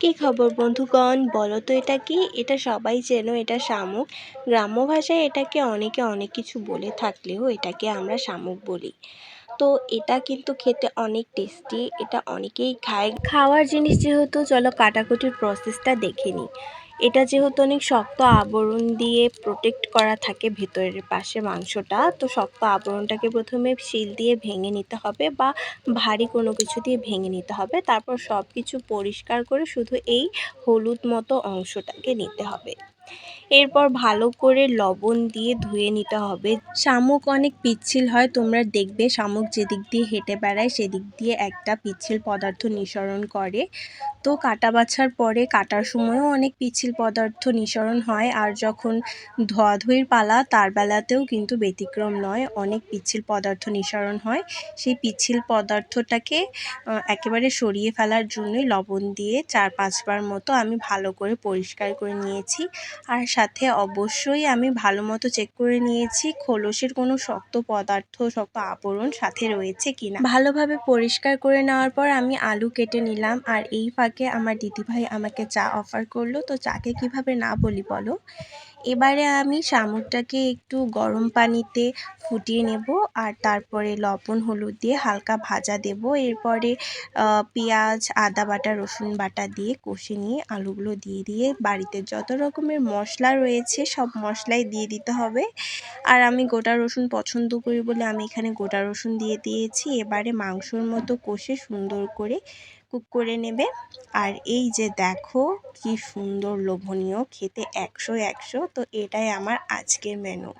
কী খবর বন্ধুগণ? বলো তো এটা কি? এটা সবাই চেনো, এটা শামুক। গ্রাম্য ভাষায় এটাকে অনেকে অনেক কিছু বলে থাকলেও এটাকে আমরা শামুক বলি। তো এটা কিন্তু খেতে অনেক টেস্টি এটা অনেকেই খায়। খাওয়ার জিনিস যেহেতু, চলো কাটাকুটির প্রসেসটা দেখে নিই। এটা যেহেতু অনেক শক্ত আবরণ দিয়ে প্রোটেক্ট করা থাকে ভেতরের পাশে মাংসটা, তো শক্ত আবরণটাকে প্রথমে শিল দিয়ে ভেঙে নিতে হবে বা ভারী কোনো কিছু দিয়ে ভেঙে নিতে হবে। তারপর সব কিছু পরিষ্কার করে শুধু এই হলুদ মতো অংশটাকে নিতে হবে। এরপর ভালো করে লবণ দিয়ে ধুয়ে নিতে হবে। শামুক অনেক পিচ্ছিল হয়, তোমরা দেখবে। শামুক যেদিক দিয়ে হেঁটে বেড়ায়, সেদিক দিয়ে একটা পিচ্ছিল পদার্থ নিঃসরণ করে। তো কাটা বাছার পরে কাটার সময়ও অনেক পিচ্ছিল পদার্থ নিঃসরণ হয় আর যখন ধোয়াধুয়ির পালা, তার বেলাতেও কিন্তু ব্যতিক্রম নয়। অনেক পিচ্ছিল পদার্থ নিঃসরণ হয়। সেই পিচ্ছিল পদার্থটাকে একেবারে সরিয়ে ফেলার জন্যই লবণ দিয়ে চার পাঁচবার মতো আমি ভালো করে পরিষ্কার করে নিয়েছি। আর সাথে অবশ্যই আমি ভালো মতো চেক করে নিয়েছি, খোলসের কোনো শক্ত পদার্থ, শক্ত আবরণ সাথে রয়েছে কিনা। ভালোভাবে পরিষ্কার করে নেওয়ার পর আমি আলু কেটে নিলাম আর এই ফাঁকে আমার দিদিভাই আমাকে চা অফার করল। তো চাকে কীভাবে না বলি বলো? এবারে আমি শামুকটাকে একটু গরম পানিতে ফুটিয়ে নেব আর তারপরে লবণ, হলুদ দিয়ে হালকা ভাজা দেব। এরপরে পেঁয়াজ, আদা বাটা, রসুন বাটা দিয়ে কষে নিয়ে আলুগুলো দিয়ে দিয়ে বাড়িতে যত রকমের মশলা রয়েছে সব মশলাই দিয়ে দিতে হবে। আর আমি গোটা রসুন পছন্দ করি বলে আমি এখানে গোটা রসুন দিয়ে দিয়েছি। এবারে মাংসর মতো কষে সুন্দর করে কুক করে নেবে। আর এই যে দেখো কি সুন্দর লোভনীয়, খেতে একশো একশো, তো এটাই আমার আজকের মেনু